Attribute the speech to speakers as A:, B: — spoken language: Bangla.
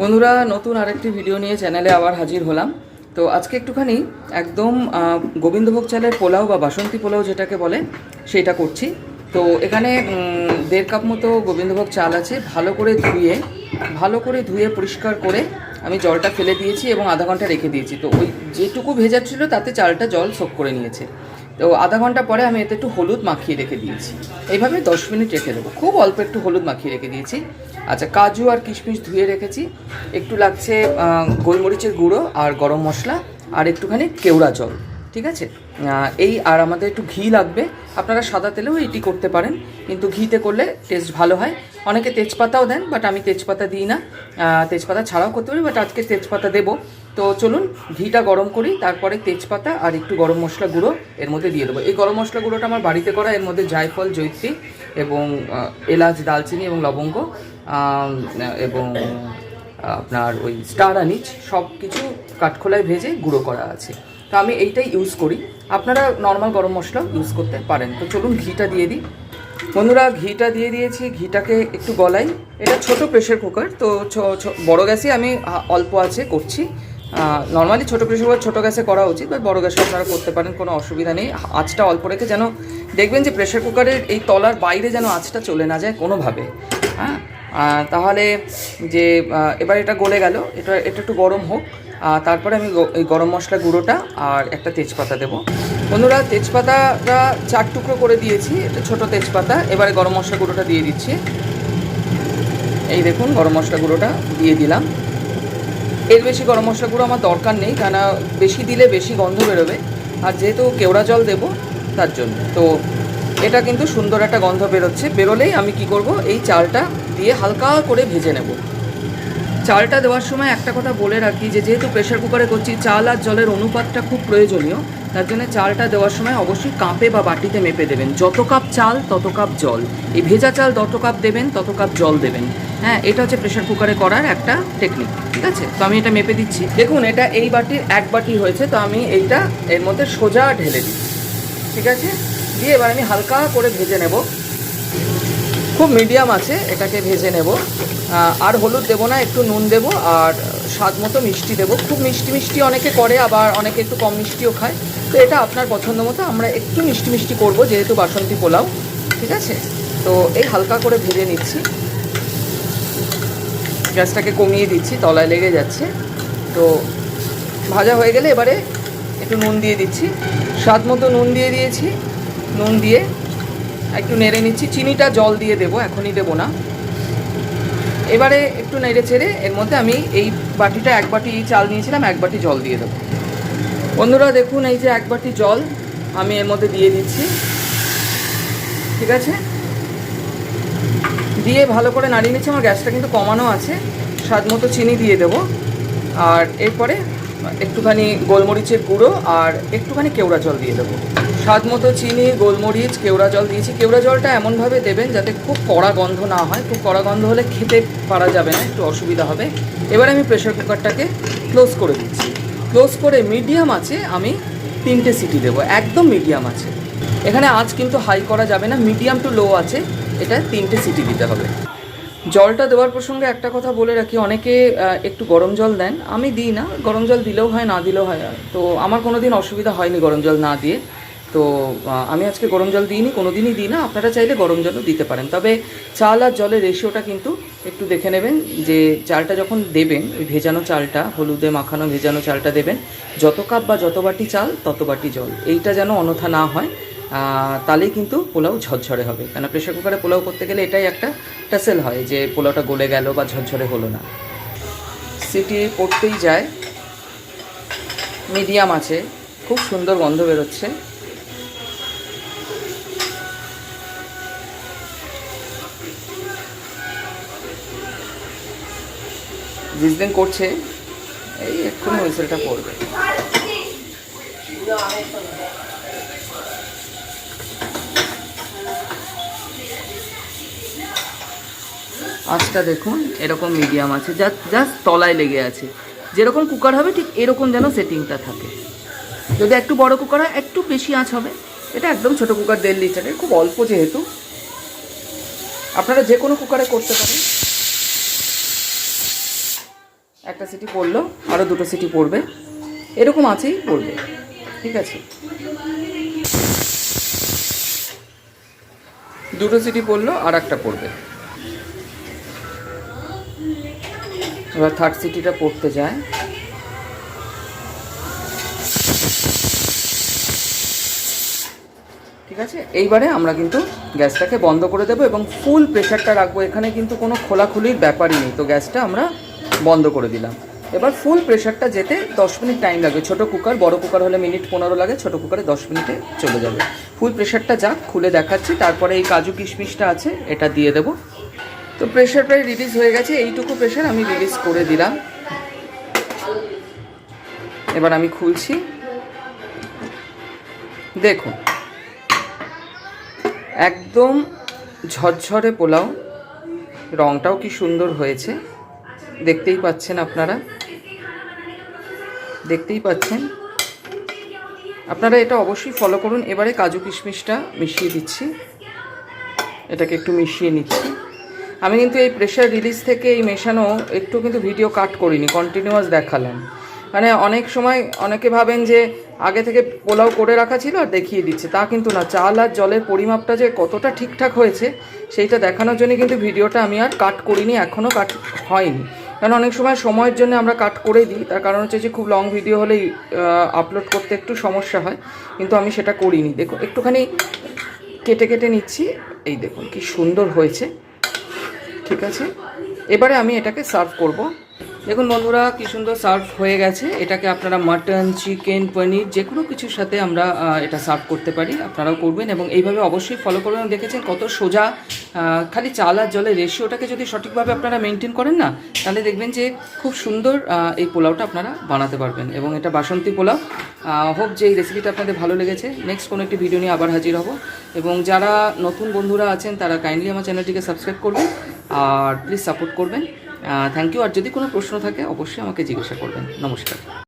A: বন্ধুরা, নতুন আরেকটি ভিডিও নিয়ে চ্যানেলে আবার হাজির হলাম। তো আজকে একটুখানি একদম গোবিন্দভোগ চালের পোলাও বা বাসন্তী পোলাও যেটাকে বলে, সেটা করছি। তো এখানে দেড় কাপ মতো গোবিন্দভোগ চাল আছে। ভালো করে ধুয়ে, ভালো করে ধুয়ে পরিষ্কার করে আমি জলটা ফেলে দিয়েছি এবং আধা ঘণ্টা রেখে দিয়েছি। তো ওই যেটুকু ভেজা ছিল, তাতে চালটা জল সোক করে নিয়েছে। তো আধা ঘণ্টা পরে আমি এতে একটু হলুদ মাখিয়ে রেখে দিয়েছি। এইভাবে দশ মিনিট রেখে দেবো। খুব অল্প একটু হলুদ মাখিয়ে রেখে দিয়েছি। আচ্ছা কাজু আর কিশমিশ ধুয়ে রেখেছি। একটু লাগছে গোলমরিচের গুঁড়ো আর গরম মশলা আর একটুখানি কেওড়া জল, ঠিক আছে? এই আর আমাদের একটু ঘি লাগবে। আপনারা সাদা তেলেও এটি করতে পারেন, কিন্তু ঘিতে করলে টেস্ট ভালো হয়। অনেকে তেজপাতাও দেন বাট আমি তেজপাতা দিই না। তেজপাতা ছাড়াও করতে পারি বাট আজকে তেজপাতা দেবো। তো চলুন ঘিটা গরম করি, তারপরে তেজপাতা আর একটু গরম মশলা গুঁড়ো এর মধ্যে দিয়ে দেবো। এই গরম মশলা গুঁড়োটা আমার বাড়িতে করা, এর মধ্যে জায়ফল, জৈত্রী এবং এলাচ, দালচিনি এবং লবঙ্গ এবং আপনার ওই স্টার আনিচ সব কিছু কাঠখোলায় ভেজে গুঁড়ো করা আছে। তো আমি এইটাই ইউজ করি। আপনারা নর্মাল গরম মশলা ইউজ করতে পারেন। তো চলুন ঘিটা দিয়ে দিই। বন্ধুরা, ঘিটা দিয়ে দিয়েছি। ঘিটাকে একটু গলাই। এটা ছোট প্রেশার কুকার তো বড় গ্যাসে আমি অল্প আছে করছি। নর্মালি ছোটো প্রেশার ছোটো গ্যাসে করা উচিত বা বড় গ্যাসে আপনারা করতে পারেন, কোনো অসুবিধা নেই। আঁচটা অল্প রেখে যেন দেখবেন যে প্রেশার কুকারের এই তলার বাইরে যেন আঁচটা চলে না যায় কোনোভাবে। হ্যাঁ? তাহলে যে এবার এটা গলে গেল, এটা এটা একটু গরম হোক তারপরে আমি এই গরম মশলা গুঁড়োটা আর একটা তেজপাতা দেবো। বন্ধুরা, তেজপাতাটা চার টুকরো করে দিয়েছি, এটা ছোটো তেজপাতা, এবারে গরম মশলা গুঁড়োটা দিয়ে দিচ্ছি। এই দেখুন, গরম মশলা গুঁড়োটা দিয়ে দিলাম। এর বেশি গরম মশলা গুঁড়ো আমার দরকার নেই কেন বেশি দিলে বেশি গন্ধ বেরোবে। আর যেহেতু কেওড়া জল দেব, তার জন্য। তো এটা কিন্তু সুন্দর একটা গন্ধ বেরোচ্ছে। বেরোলেই আমি কি করব? এই চালটা দিয়ে হালকা করে ভেজে নেব। চালটা দেওয়ার সময় একটা কথা বলে রাখি যে যেহেতু প্রেশার কুকারে করছি, চাল আর জলের অনুপাতটা খুব প্রয়োজনীয়, তার জন্য চালটা দেওয়ার সময় অবশ্যই কাপে বা বাটিতে মেপে দেবেন। যত কাপ চাল, তত কাপ জল। এই ভেজা চাল যত কাপ দেবেন, তত কাপ জল দেবেন। হ্যাঁ এটা হচ্ছে প্রেশার কুকারে করার একটা টেকনিক ঠিক আছে? তো আমি এটা মেপে দিচ্ছি। দেখুন, এটা এই বাটির এক বাটি হয়েছে, তো আমি এইটা এর মধ্যে সোজা ঢেলে দিচ্ছি, ঠিক আছে? দিয়ে এবার আমি হালকা করে ভেজে নেব। খুব মিডিয়াম আছে, এটাকে ভেজে নেব। আর হলুদ দেবো না, একটু নুন দেবো আর স্বাদ মতো মিষ্টি দেবো। খুব মিষ্টি মিষ্টি অনেকে করে, আবার অনেকে একটু কম মিষ্টিও খায়। তো এটা আপনার পছন্দ মতো, আমরা একটু মিষ্টি মিষ্টি করব, যেহেতু বাসন্তী পোলাও, ঠিক আছে? তো এই হালকা করে ভেজে নিচ্ছি। গ্যাসটাকে কমিয়ে দিচ্ছি, তলায় লেগে যাচ্ছে। তো ভাজা হয়ে গেলে এবারে একটু নুন দিয়ে দিচ্ছি। স্বাদ মতো নুন দিয়ে দিয়েছি। নুন দিয়ে একটু নেড়ে নিচ্ছি। চিনিটা জল দিয়ে দেবো, এখনই দেবো না। এবারে একটু নেড়ে ছেড়ে এর মধ্যে আমি এই বাটিটা এক বাটি চাল নিয়েছিলাম, এক বাটি জল দিয়ে দেবো। বন্ধুরা, দেখুন এই যে এক বাটি জল আমি এর মধ্যে দিয়ে দিচ্ছি। ঠিক আছে? দিয়ে ভালো করে নাড়িয়ে নিচ্ছি, আমার গ্যাসটা কিন্তু কমানো আছে। স্বাদ মতো চিনি দিয়ে দেবো। আর এরপরে একটুখানি গোলমরিচের গুঁড়ো আর একটুখানি কেওড়া জল দিয়ে দেবো। স্বাদ মতো চিনি, গোলমরিচ, কেওড়া জল দিয়েছি। কেওড়া জলটা এমনভাবে দেবেন যাতে খুব কড়া গন্ধ না হয়। খুব কড়া গন্ধ হলে খেতে পারা যাবে না, একটু অসুবিধা হবে। এবার আমি প্রেশার কুকারটাকে ক্লোজ করে দিচ্ছি। ক্লোজ করে মিডিয়াম আছে, আমি তিনটে সিটি দেবো। একদম মিডিয়াম আছে। এখানে আজ কিন্তু হাই করা যাবে না মিডিয়াম টু লো আছে। এটা তিনটে সিটি দিতে হবে। জলটা দেওয়ার প্রসঙ্গে একটা কথা বলে রাখি। অনেকে একটু গরম জল দেন। আমি দিই না। গরম জল দিলেও হয়, না দিলেও হয়। তো আমার কোনো দিন অসুবিধা হয়নি গরম জল না দিয়ে। তো আমি আজকে গরম জল দিইনি কোনো দিনই দিই না। আপনারা চাইলে গরম জলও দিতে পারেন। তবে চাল আর জলের রেশিওটা কিন্তু একটু দেখে নেবেন যে, চালটা যখন দেবেন, ওই ভেজানো চালটা, হলুদে মাখানো ভেজানো চালটা দেবেন, যত কাপ বা যত বাটি চাল, তত বাটি জল। এইটা যেন অনথা না হয় তাহলেই কিন্তু পোলাও ঝরঝরে হবে। কেন প্রেশার কুকারে পোলাও করতে গেলে এটাই একটা টাসেল হয় যে, পোলাওটা গলে গেল বা ঝরঝরে হলো না। সিটি পড়তেই যায়। মিডিয়াম আছে। খুব সুন্দর গন্ধ বেরোচ্ছে। দিন করছে, এই এক্ষুনি হুইসেলটা পড়বে। আঁচটা দেখুন, এরকম মিডিয়াম আছে যা জাস্ট তলায় লেগে আছে। যেরকম কুকার হবে, ঠিক এরকম যেন সেটিংটা থাকে। যদি একটু বড় কুকার হয়, একটু বেশি আঁচ হবে। এটা একদম ছোট কুকার দেড় লিটারের খুব অল্প যেহেতু। আপনারা যে কোনো কুকারে করতে পারেন। একটা সিটি পড়ল আরও দুটো সিটি পড়বে। এরকম আছেই পড়বে, ঠিক আছে? দুটো সিটি পড়ল, আর একটা পড়বে। এবার থার্ড সিটিটা পড়তে যায়। ঠিক আছে? এইবারে আমরা কিন্তু গ্যাসটাকে বন্ধ করে দেবো এবং ফুল প্রেশারটা রাখব। এখানে কিন্তু কোনো খোলাখুলির ব্যাপারই নেই। তো গ্যাসটা আমরা বন্ধ করে দিলাম। এবার ফুল প্রেশারটা যেতে দশ মিনিট টাইম লাগবে। ছোটো কুকার বড় কুকার হলে মিনিট পনেরো লাগে, ছোটো কুকারে দশ মিনিটে চলে যাবে। ফুল প্রেশারটা যাক, খুলে দেখাচ্ছি। তারপরে এই কাজু কিশমিশটা আছে, এটা দিয়ে দেবো। তো প্রেশার প্রায় রিলিজ হয়ে গেছে, এইটুকু প্রেশার আমি রিলিজ করে দিলাম। এবার আমি খুলছি। দেখুন। একদম ঝরঝরে পোলাও। রংটাও কি সুন্দর হয়েছে। দেখতেই পাচ্ছেন আপনারা। দেখতেই পাচ্ছেন। আপনারা এটা অবশ্যই ফলো করুন। এবারে কাজু কিশমিশটা মিশিয়ে দিচ্ছি। এটাকে একটু মিশিয়ে নিচ্ছি। আমি কিন্তু এই প্রেশার রিলিজ থেকে এই মেশানো একটু কিন্তু ভিডিও কাট করিনি কন্টিনিউয়াস দেখালাম। মানে অনেক সময় অনেকে ভাবেন যে আগে থেকে পোলাও করে রাখা ছিল আর দেখিয়ে দিচ্ছে। তা কিন্তু না। চাল আর জলের পরিমাপটা যে কতটা ঠিকঠাক হয়েছে, সেইটা দেখানোর জন্য কিন্তু ভিডিওটা আমি আর কাট করিনি এখনও কাট হয়নি। কারণ অনেক সময় সময়ের জন্য আমরা কাট করে দিই। তার কারণ হচ্ছে যে খুব লং ভিডিও হলেই আপলোড করতে একটু সমস্যা হয়। কিন্তু আমি সেটা করিনি। দেখো, একটুখানি কেটে কেটে নিচ্ছি। এই দেখুন, কি সুন্দর হয়েছে। ঠিক আছে? এবারে আমি এটাকে সার্ভ করব। দেখুন বন্ধুরা, কি সুন্দর সার্ভ হয়ে গেছে। এটাকে আপনারা মাটন চিকেন পনির যে কোনো কিছুর সাথে আমরা এটা সার্ভ করতে পারি। আপনারাও করবেন এবং এইভাবে অবশ্যই ফলো করবেন দেখেছেন কত সোজা খালি চাল আর জলের রেশিওটাকে যদি সঠিকভাবে আপনারা মেনটেন করেন না, তাহলে দেখবেন যে খুব সুন্দর এই পোলাওটা আপনারা বানাতে পারবেন এবং এটা বাসন্তী পোলাও। হোপ যে এই রেসিপিটা আপনাদের ভালো লেগেছে। নেক্সট কোনো একটি ভিডিও নিয়ে আবার হাজির হব। এবং যারা নতুন বন্ধুরা আছেন, তারা কাইন্ডলি আমার চ্যানেলটিকে সাবস্ক্রাইব করবেন। আর প্লিজ সাপোর্ট করবেন। থ্যাংক ইউ আর যদি কোনো প্রশ্ন থাকে অবশ্যই আমাকে জিজ্ঞাসা করবেন। নমস্কার।